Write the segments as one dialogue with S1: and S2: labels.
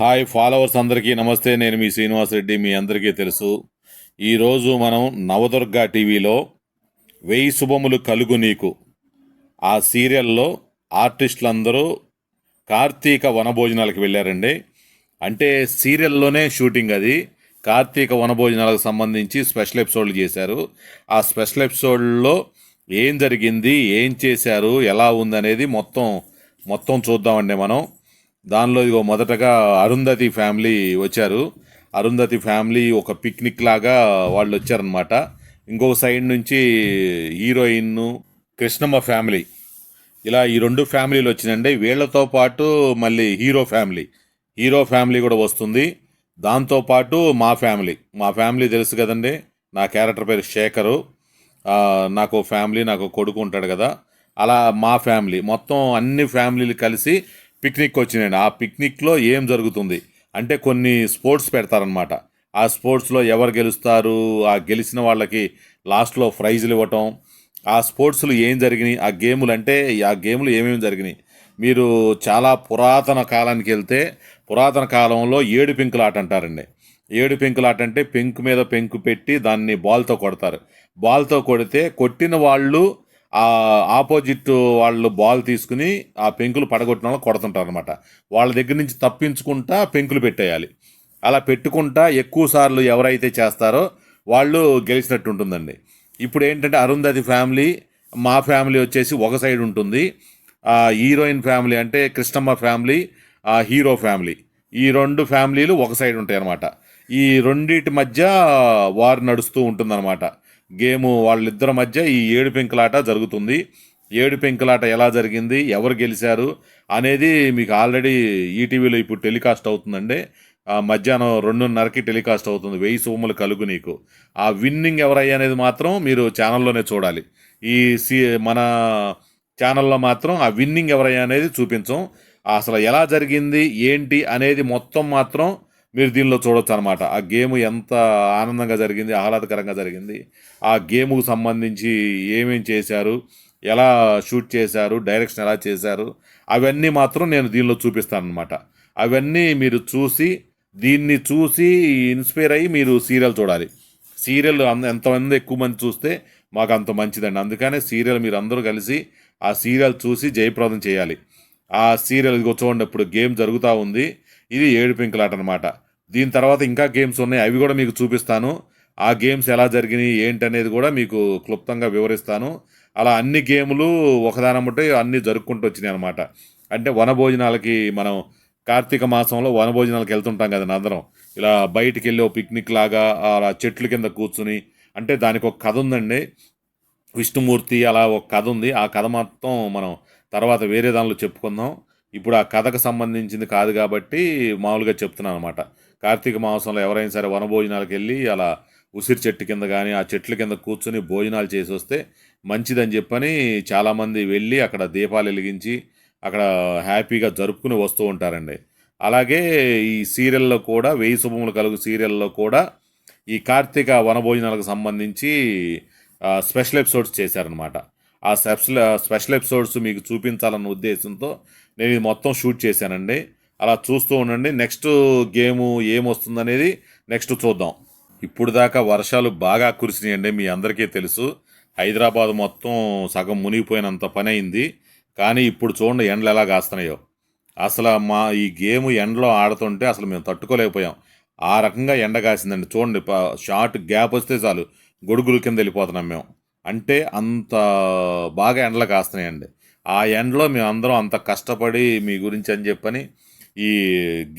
S1: Hi followers అందరికీ నమస్తే. నేను మీ శ్రీనివాస్ రెడ్డి. మీ అందరికీ తెలుసు. ఈరోజు మనం నవదుర్గ టీవీలో వెయ్యి శుభములు కలుగు నీకు. ఆ సీరియల్లో ఆర్టిస్టులందరూ కార్తీక వనభోజనాలకు వెళ్ళారండి. అంటే సీరియల్లోనే షూటింగ్ అది. కార్తీక వనభోజనాలకు సంబంధించి స్పెషల్ ఎపిసోడ్లు చేశారు. ఆ స్పెషల్ ఎపిసోడ్లో ఏం జరిగింది ఏం చేశారు ఎలా ఉందనేది మొత్తం మొత్తం చూద్దామండి మనం. దానిలో ఇదిగో మొదటగా అరుంధతి ఫ్యామిలీ వచ్చారు. అరుంధతి ఫ్యామిలీ ఒక పిక్నిక్ లాగా వాళ్ళు వచ్చారనమాట ఇంకొక సైడ్ నుంచి హీరోయిన్ కృష్ణమ్మ ఫ్యామిలీ. ఇలా ఈ రెండు ఫ్యామిలీలు వచ్చినండి వీళ్ళతో పాటు మళ్ళీ హీరో ఫ్యామిలీ. హీరో ఫ్యామిలీ కూడా వస్తుంది. దాంతోపాటు మా ఫ్యామిలీ. మా ఫ్యామిలీ తెలుసు కదండి. నా క్యారెక్టర్ పేరు శేఖరు. నాకు ఫ్యామిలీ నాకు కొడుకు ఉంటాడు కదా. అలా మా ఫ్యామిలీ. మొత్తం అన్ని ఫ్యామిలీలు కలిసి పిక్నిక్ వచ్చినాయండి ఆ పిక్నిక్లో ఏం జరుగుతుంది? అంటే కొన్ని స్పోర్ట్స్ పెడతారనమాట ఆ స్పోర్ట్స్లో ఎవరు గెలుస్తారు? ఆ గెలిచిన వాళ్ళకి లాస్ట్లో ప్రైజులు ఇవ్వటం. ఆ స్పోర్ట్స్లు ఏం జరిగినాయి? ఆ గేములు అంటే ఆ గేములు ఏమేమి జరిగినాయి? మీరు చాలా పురాతన కాలానికి వెళ్తే పురాతన కాలంలో ఏడు పెంకుల ఆట అంటారండి. ఏడు పెంకుల ఆట అంటే పెంకు మీద పెంకు పెట్టి దాన్ని బాల్తో కొడతారు. బాల్తో కొడితే కొట్టిన వాళ్ళు ఆపోజిట్ వాళ్ళు బాల్ తీసుకుని ఆ పెంకులు పడగొట్టిన వాళ్ళు కొడుతుంటారు అనమాట వాళ్ళ దగ్గర నుంచి తప్పించుకుంటా పెంకులు పెట్టేయాలి. అలా పెట్టుకుంటా ఎక్కువ సార్లు ఎవరైతే చేస్తారో వాళ్ళు గెలిచినట్టు ఉంటుందండి. ఇప్పుడు ఏంటంటే అరుంధతి ఫ్యామిలీ మా ఫ్యామిలీ వచ్చేసి ఒక సైడ్ ఉంటుంది. ఆ హీరోయిన్ ఫ్యామిలీ అంటే కృష్ణమ్మ ఫ్యామిలీ ఆ హీరో ఫ్యామిలీ. ఈ రెండు ఫ్యామిలీలు ఒక సైడ్ ఉంటాయి అన్నమాట ఈ రెండిటి మధ్య వారు నడుస్తూ ఉంటుందన్నమాట. గేము వాళ్ళిద్దరి మధ్య ఈ ఏడు పెంకులాట జరుగుతుంది. ఏడు పెంకులాట ఎలా జరిగింది? ఎవరు గెలిచారు? అనేది మీకు ఆల్రెడీ ఈటీవీలో ఇప్పుడు టెలికాస్ట్ అవుతుందండి. మధ్యాహ్నం రెండున్నరకి టెలికాస్ట్ అవుతుంది. వెయ్యి సోములు కలుగు నీకు. ఆ విన్నింగ్ ఎవరయ్యా అనేది మాత్రం మీరు ఛానల్లోనే చూడాలి. ఈ సి మన ఛానల్లో మాత్రం ఆ విన్నింగ్ ఎవరయ్యా అనేది చూపించం. అసలు ఎలా జరిగింది? ఏంటి? అనేది మొత్తం మాత్రం మీరు దీనిలో చూడొచ్చు అనమాట ఆ గేమ్ ఎంత ఆనందంగా జరిగింది ఆహ్లాదకరంగా జరిగింది ఆ గేమ్కు సంబంధించి ఏమేం చేశారు ఎలా షూట్ చేశారు డైరెక్షన్ ఎలా చేశారు అవన్నీ మాత్రం నేను దీనిలో చూపిస్తాను అనమాట అవన్నీ మీరు చూసి దీన్ని చూసి ఇన్స్పైర్ అయ్యి మీరు సీరియల్ చూడాలి. సీరియల్ ఎంతమంది ఎక్కువ మంది చూస్తే మాకు అంత మంచిదండి. అందుకనే సీరియల్ మీరు అందరూ కలిసి ఆ సీరియల్ చూసి జయప్రదం చేయాలి. ఆ సీరియల్ ఇదిగో చూడండి ఇప్పుడు గేమ్ జరుగుతూ ఉంది. ఇది ఏడు పింకులాట అనమాట దీని తర్వాత ఇంకా గేమ్స్ ఉన్నాయి. అవి కూడా మీకు చూపిస్తాను. ఆ గేమ్స్ ఎలా జరిగినాయి ఏంటనేది కూడా మీకు క్లుప్తంగా వివరిస్తాను. అలా అన్ని గేములు ఒకదానమ్మటే అన్నీ జరుపుకుంటూ వచ్చినాయి అనమాట అంటే వనభోజనాలకి మనం కార్తీక మాసంలో వనభోజనాలకు వెళ్తుంటాం కదా అందరం. ఇలా బయటికి వెళ్ళి ఓ పిక్నిక్ లాగా అలా చెట్ల కింద కూర్చుని అంటే దానికి ఒక కథ ఉందండి. విష్ణుమూర్తి అలా ఒక కథ ఉంది. ఆ కథ మొత్తం మనం తర్వాత వేరే దానిలో చెప్పుకుందాం. ఇప్పుడు ఆ కథకు సంబంధించింది కాదు కాబట్టి మామూలుగా చెప్తున్నాను అనమాట కార్తీక మాసంలో ఎవరైనా సరే వనభోజనాలకు వెళ్ళి అలా ఉసిరి చెట్టు కింద కానీ ఆ చెట్ల కింద కూర్చొని భోజనాలు చేసి వస్తే మంచిదని చెప్పని చాలామంది వెళ్ళి అక్కడ దీపాలు వెలిగించి అక్కడ హ్యాపీగా జరుపుకుని వస్తూ ఉంటారండి. అలాగే ఈ సీరియల్లో కూడా వెయ్యి శుభములు కలుగు సీరియల్లో కూడా ఈ కార్తీక వనభోజనాలకు సంబంధించి స్పెషల్ ఎపిసోడ్స్ చేశారనమాట ఆ స్పెషల్ స్పెషల్ ఎపిసోడ్స్ మీకు చూపించాలన్న ఉద్దేశంతో నేను ఇది మొత్తం షూట్ చేశానండి. అలా చూస్తూ ఉండండి. నెక్స్ట్ గేము ఏమొస్తుందనేది నెక్స్ట్ చూద్దాం. ఇప్పుడు దాకా వర్షాలు బాగా కురిసినాయండి మీ అందరికీ తెలుసు. హైదరాబాద్ మొత్తం సగం మునిగిపోయినంత పని అయింది. కానీ ఇప్పుడు చూడండి ఎండలు ఎలా కాస్తున్నాయో. అసలు మా ఈ గేమ్ ఎండలో ఆడుతుంటే అసలు మేము తట్టుకోలేకపోయాం. ఆ రకంగా ఎండ కాసిందండి. చూడండి షార్ట్ గ్యాప్ వస్తే చాలు గొడుగుల కింద వెళ్ళిపోతున్నాం మేము. అంటే అంత బాగా ఎండలు కాస్తున్నాయండి. ఆ ఎండలో మేము అందరం అంత కష్టపడి మీ గురించి అని చెప్పని ఈ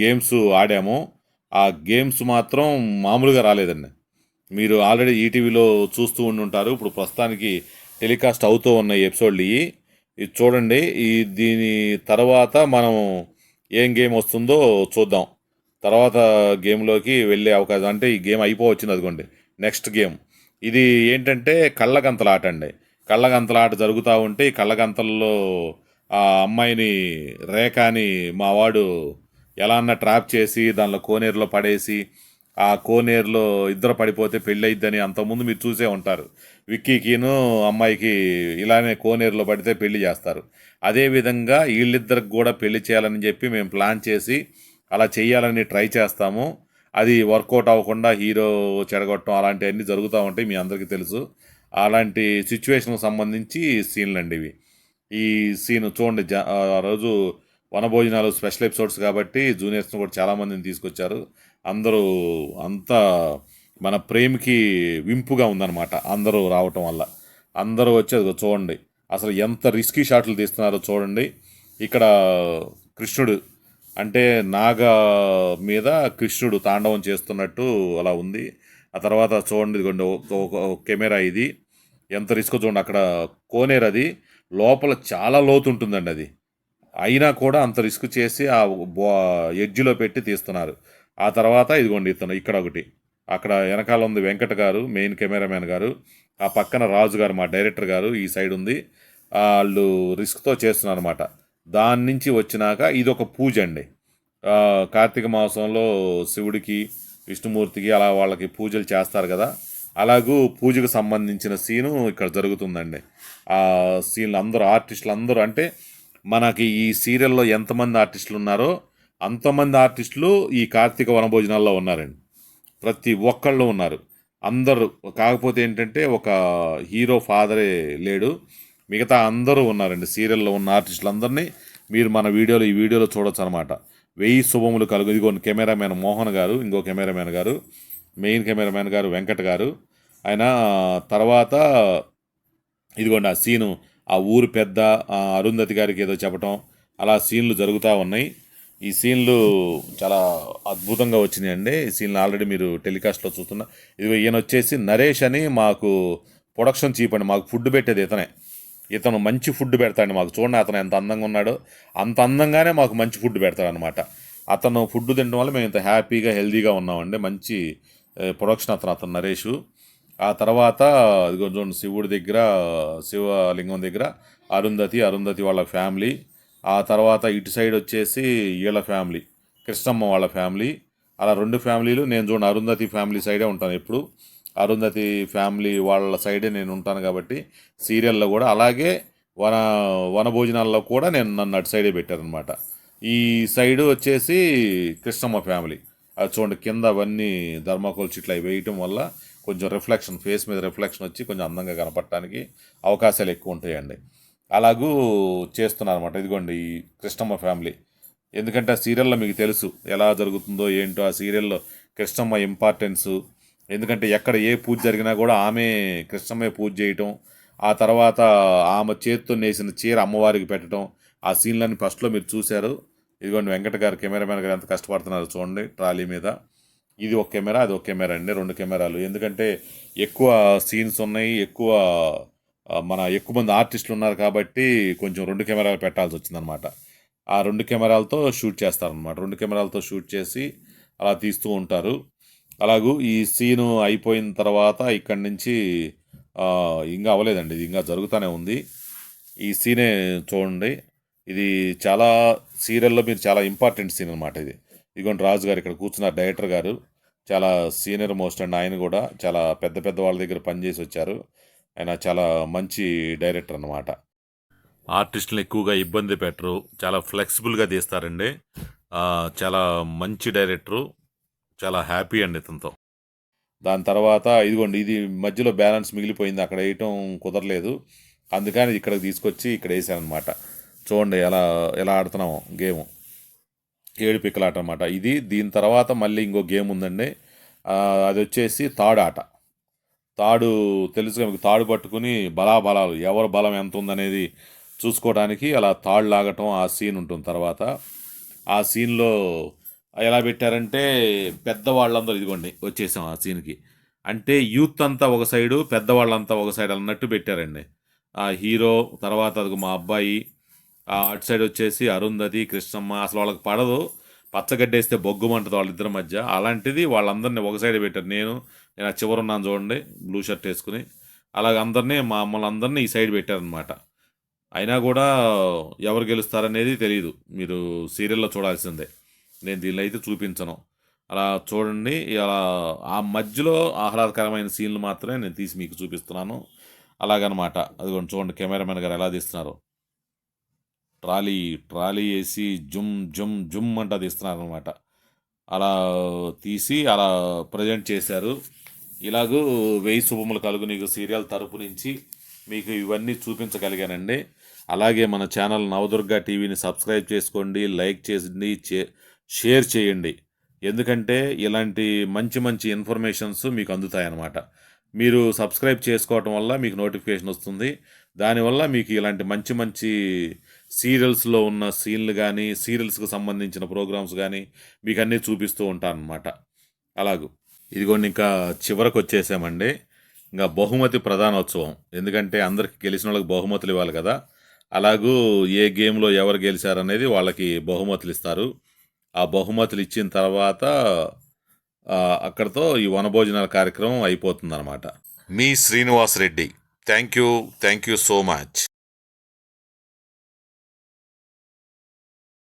S1: గేమ్స్ ఆడాము. ఆ గేమ్స్ మాత్రం మామూలుగా రాలేదండి. మీరు ఆల్రెడీ ఈటీవీలో చూస్తూ ఉండి ఉంటారు ఇప్పుడు ప్రస్తుతానికి టెలికాస్ట్ అవుతూ ఉన్న ఎపిసోడ్లు ఇవి. ఇది చూడండి. ఈ దీని తర్వాత మనం ఏం గేమ్ వస్తుందో చూద్దాం. తర్వాత గేమ్లోకి వెళ్ళే అవకాశం అంటే ఈ గేమ్ అయిపోవచ్చింది అదిగోండి. Next game. ఇది ఏంటంటే కళ్ళగంతల ఆట అండి. కళ్ళగంతల ఆట జరుగుతూ ఉంటే ఈ కళ్ళగంతల్లో ఆ అమ్మాయిని రేఖాని మా వాడు ఎలా అన్నా ట్రాప్ చేసి దానిలో కోనేరులో పడేసి ఆ కోనేరులో ఇద్దరు పడిపోతే పెళ్ళయిద్దని అంతకుముందు మీరు చూసే ఉంటారు. విక్కీకిను అమ్మాయికి ఇలానే కోనేరులో పడితే పెళ్ళి చేస్తారు. అదేవిధంగా వీళ్ళిద్దరికి కూడా పెళ్ళి చేయాలని చెప్పి మేము ప్లాన్ చేసి అలా చేయాలని ట్రై చేస్తాము. అది వర్కౌట్ అవ్వకుండా హీరో చెడగొట్టడం అలాంటివన్నీ జరుగుతూ ఉంటాయి మీ అందరికీ తెలుసు. అలాంటి సిచ్యువేషన్కి సంబంధించి సీన్లు అండి ఇవి. ఈ సీన్ చూడండి జ ఆ రోజు వనభోజనాలు స్పెషల్ ఎపిసోడ్స్ కాబట్టి జూనియర్స్ని కూడా చాలామందిని తీసుకొచ్చారు. అందరూ అంతా మన ప్రేమికి వింపుగా ఉందన్నమాట. అందరూ రావటం వల్ల. అందరూ వచ్చి చూడండి అసలు ఎంత రిస్కీ షాట్లు తీస్తున్నారో చూడండి. ఇక్కడ కృష్ణుడు అంటే నాగ మీద కృష్ణుడు తాండవం చేస్తున్నట్టు అలా ఉంది. ఆ తర్వాత చూడండి ఇదిగోండి ఒక ఒక కెమెరా ఇది. ఎంత రిస్క్ చూడండి అక్కడ కోనేరు అది. లోపల చాలా లోతు ఉంటుందండి అది. అయినా కూడా అంత రిస్క్ చేసి ఆ ఎడ్జిలో పెట్టి తీస్తున్నారు. ఆ తర్వాత ఇదిగోండి ఇతను ఇక్కడ ఒకటి. అక్కడ వెనకాల ఉంది వెంకట గారు మెయిన్ కెమెరామెన్ గారు. ఆ పక్కన రాజు గారు మా డైరెక్టర్ గారు ఈ సైడ్ ఉంది. వాళ్ళు రిస్క్తో చేస్తున్నారు అనమాట దాని నుంచి వచ్చినాక ఇది ఒక పూజ అండి. కార్తీక మాసంలో శివుడికి విష్ణుమూర్తికి అలా వాళ్ళకి పూజలు చేస్తారు కదా. అలాగూ పూజకు సంబంధించిన సీను ఇక్కడ జరుగుతుందండి. ఆ సీన్లు అందరూ ఆర్టిస్టులు అందరూ అంటే మనకి ఈ సీరియల్లో ఎంతమంది ఆర్టిస్టులు ఉన్నారో అంతమంది ఆర్టిస్టులు ఈ కార్తీక వనభోజనాల్లో ఉన్నారండి. ప్రతి ఒక్కళ్ళు ఉన్నారు. అందరూ కాకపోతే ఏంటంటే ఒక హీరో ఫాదరే లేడు. మిగతా అందరూ ఉన్నారండి. సీరియల్లో ఉన్న ఆర్టిస్టులు అందరినీ మీరు మన వీడియోలో ఈ వీడియోలో చూడొచ్చు అనమాట వెయ్యి శుభములు కలుగు. ఇదిగో కెమెరామ్యాన్ మోహన్ గారు ఇంకో కెమెరామ్యాన్ గారు మెయిన్ కెమెరామ్యాన్ గారు వెంకట్ గారు. ఆయన తర్వాత ఇదిగోండి ఆ సీను ఆ ఊరు పెద్ద అరుంధతి గారికి ఏదో చెప్పటం అలా సీన్లు జరుగుతూ ఉన్నాయి. ఈ సీన్లు చాలా అద్భుతంగా వచ్చినాయండి. ఈ సీన్లు ఆల్రెడీ మీరు టెలికాస్ట్లో చూస్తున్నా ఇదిగో ఈయన వచ్చేసి నరేష్ అని మాకు ప్రొడక్షన్ చీప్ అండి. మాకు ఫుడ్ పెట్టేది ఇతనే. ఇతను మంచి ఫుడ్ పెడతాడు మాకు. చూడండి అతను ఎంత అందంగా ఉన్నాడో. అంత అందంగానే మాకు మంచి ఫుడ్ పెడతాడు అనమాట అతను ఫుడ్ తినడం వల్ల మేము ఇంత హ్యాపీగా హెల్దీగా ఉన్నామండి. మంచి ప్రొడక్షన్ అతను అతను నరేష్. ఆ తర్వాత కొంచెం శివుడి దగ్గర శివలింగం దగ్గర అరుంధతి అరుంధతి వాళ్ళ ఫ్యామిలీ. ఆ తర్వాత ఇటు సైడ్ వచ్చేసి వీళ్ళ ఫ్యామిలీ కృష్ణమ్మ వాళ్ళ ఫ్యామిలీ. అలా రెండు ఫ్యామిలీలు నేను చూడండి అరుంధతి ఫ్యామిలీ సైడే ఉంటాను ఎప్పుడు. అరుంధతి ఫ్యామిలీ వాళ్ళ సైడే నేను ఉంటాను కాబట్టి సీరియల్లో కూడా. అలాగే వన వనభోజనాల్లో కూడా నేను నన్ను అటు సైడే పెట్టారనమాట. ఈ సైడ్ వచ్చేసి కృష్ణమ్మ ఫ్యామిలీ. అది చూడండి కింద అవన్నీ ధర్మాకోల్ చిట్లు అవి వేయటం వల్ల కొంచెం రిఫ్లెక్షన్ ఫేస్ మీద రిఫ్లెక్షన్ వచ్చి కొంచెం అందంగా కనపడటానికి అవకాశాలు ఎక్కువ ఉంటాయండి. అలాగూ చేస్తున్నారనమాట ఇదిగోండి ఈ కృష్ణమ్మ ఫ్యామిలీ. ఎందుకంటే ఆ సీరియల్లో మీకు తెలుసు ఎలా జరుగుతుందో ఏంటో ఆ సీరియల్లో కృష్ణమ్మ ఇంపార్టెన్స్. ఎందుకంటే ఎక్కడ ఏ పూజ జరిగినా కూడా ఆమె కృష్ణమ్మే పూజ చేయటం ఆ తర్వాత ఆమె చేతితో నేసిన చీర అమ్మవారికి పెట్టడం ఆ సీన్లన్నీ ఫస్ట్లో మీరు చూశారు. ఇదిగోండి వెంకట గారు కెమెరామెన్ గారు ఎంత కష్టపడుతున్నారు చూడండి ట్రాలీ మీద. ఇది ఒక కెమెరా అది ఒక కెమెరా అండి రెండు కెమెరాలు. ఎందుకంటే ఎక్కువ సీన్స్ ఉన్నాయి ఎక్కువ మన ఎక్కువ మంది ఆర్టిస్టులు ఉన్నారు కాబట్టి కొంచెం రెండు కెమెరాలు పెట్టాల్సి వచ్చిందనమాట. ఆ రెండు కెమెరాలతో షూట్ చేస్తారనమాట. రెండు కెమెరాలతో షూట్ చేసి అలా తీస్తూ ఉంటారు. అలాగూ ఈ సీను అయిపోయిన తర్వాత ఇక్కడి నుంచి ఇంకా అవ్వలేదండి ఇది ఇంకా జరుగుతూనే ఉంది. ఈ సీనే చూడండి ఇది చాలా సీరియల్లో మీరు చాలా ఇంపార్టెంట్ సీన్ అనమాట ఇది. ఇదిగోండి రాజు గారు ఇక్కడ కూర్చున్నారు. డైరెక్టర్ గారు చాలా సీనియర్ మోస్ట్ అండ్ ఆయన కూడా చాలా పెద్ద పెద్ద వాళ్ళ దగ్గర పనిచేసి వచ్చారు. ఆయన చాలా మంచి డైరెక్టర్ అన్నమాట. ఆర్టిస్టులను ఎక్కువగా ఇబ్బంది పెట్టరు. చాలా ఫ్లెక్సిబుల్గా తీస్తారండి. చాలా మంచి డైరెక్టరు. చాలా హ్యాపీ అండి ఇతనితో. దాని తర్వాత ఇదిగోండి ఇది మధ్యలో బ్యాలెన్స్ మిగిలిపోయింది. అక్కడ వేయటం కుదరలేదు. అందుకని ఇక్కడికి తీసుకొచ్చి ఇక్కడ వేసాను అనమాట చూడండి ఎలా ఎలా ఆడుతున్నాము గేమ్. ఏడు పిక్కలాట అనమాట ఇది దీని తర్వాత మళ్ళీ ఇంకో గేమ్ ఉందండి. అది వచ్చేసి తాడు ఆట తాడు తెలుసుగా మీకు తాడు పట్టుకుని బలాబలాలు ఎవరు బలం ఎంత ఉందనేది చూసుకోవడానికి అలా తాడు లాగటం ఆ సీన్ ఉంటుంది తర్వాత. ఆ సీన్లో ఎలా పెట్టారంటే పెద్దవాళ్ళందరూ ఇదిగోండి వచ్చేసాం ఆ సీన్కి. అంటే యూత్ అంతా ఒక సైడు పెద్దవాళ్ళంతా ఒక సైడ్ అన్నట్టు పెట్టారండి. ఆ హీరో తర్వాత అది మా అబ్బాయి అటు సైడ్ వచ్చేసి అరుంధతి కృష్ణమ్మ అసలు వాళ్ళకి పడదు. పచ్చగడ్డేస్తే బొగ్గుమంటుంది వాళ్ళిద్దరి మధ్య. అలాంటిది వాళ్ళందరినీ ఒక సైడ్ పెట్టారు. నేను నేను ఆ చివర ఉన్నాను చూడండి బ్లూ షర్ట్ వేసుకుని. అలాగ అందరినీ మా మమ్మల్ని అందరినీ ఈ సైడ్ పెట్టారనమాట అయినా కూడా ఎవరు గెలుస్తారనేది తెలియదు మీరు సీరియల్లో చూడాల్సిందే. నేను దీనిలో అయితే చూపించను. అలా చూడండి అలా ఆ మధ్యలో ఆహ్లాదకరమైన సీన్లు మాత్రమే నేను తీసి మీకు చూపిస్తున్నాను. అలాగనమాట. అది చూడండి కెమెరామెన్ గారు ఎలా తీస్తున్నారు. ట్రాలీ ట్రాలీ వేసి జుమ్ జుమ్ జుమ్ అంట ఇస్తున్నారు అనమాట అలా తీసి అలా ప్రజెంట్ చేశారు. ఇలాగూ వెయ్యి శుభములు కలుగు నీకు సీరియల్ తరపు నుంచి మీకు ఇవన్నీ చూపించగలిగానండి. అలాగే మన ఛానల్ నవదుర్గ టీవీని సబ్స్క్రైబ్ చేసుకోండి లైక్ చేయండి షేర్ చేయండి. ఎందుకంటే ఇలాంటి మంచి మంచి ఇన్ఫర్మేషన్స్ మీకు అందుతాయి అన్నమాట మీరు సబ్స్క్రైబ్ చేసుకోవటం వల్ల మీకు నోటిఫికేషన్ వస్తుంది. దానివల్ల మీకు ఇలాంటి మంచి మంచి సీరియల్స్లో ఉన్న సీన్లు కానీ సీరియల్స్కి సంబంధించిన ప్రోగ్రామ్స్ కానీ మీకు అన్నీ చూపిస్తూ ఉంటాను అనమాట అలాగూ. ఇదిగోండి ఇంకా చివరకు వచ్చేసామండి. ఇంకా బహుమతి ప్రధానోత్సవం. ఎందుకంటే అందరికి గెలిచిన వాళ్ళకి బహుమతులు ఇవ్వాలి కదా. అలాగూ ఏ గేమ్లో ఎవరు గెలిచారనేది వాళ్ళకి బహుమతులు ఇస్తారు. ఆ బహుమతులు ఇచ్చిన తర్వాత అక్కడతో అక్కడితో ఈ వనభోజనాల కార్యక్రమం అయిపోతుందన్నమాట. మీ Srinivas Reddy. Thank you. Thank you so much.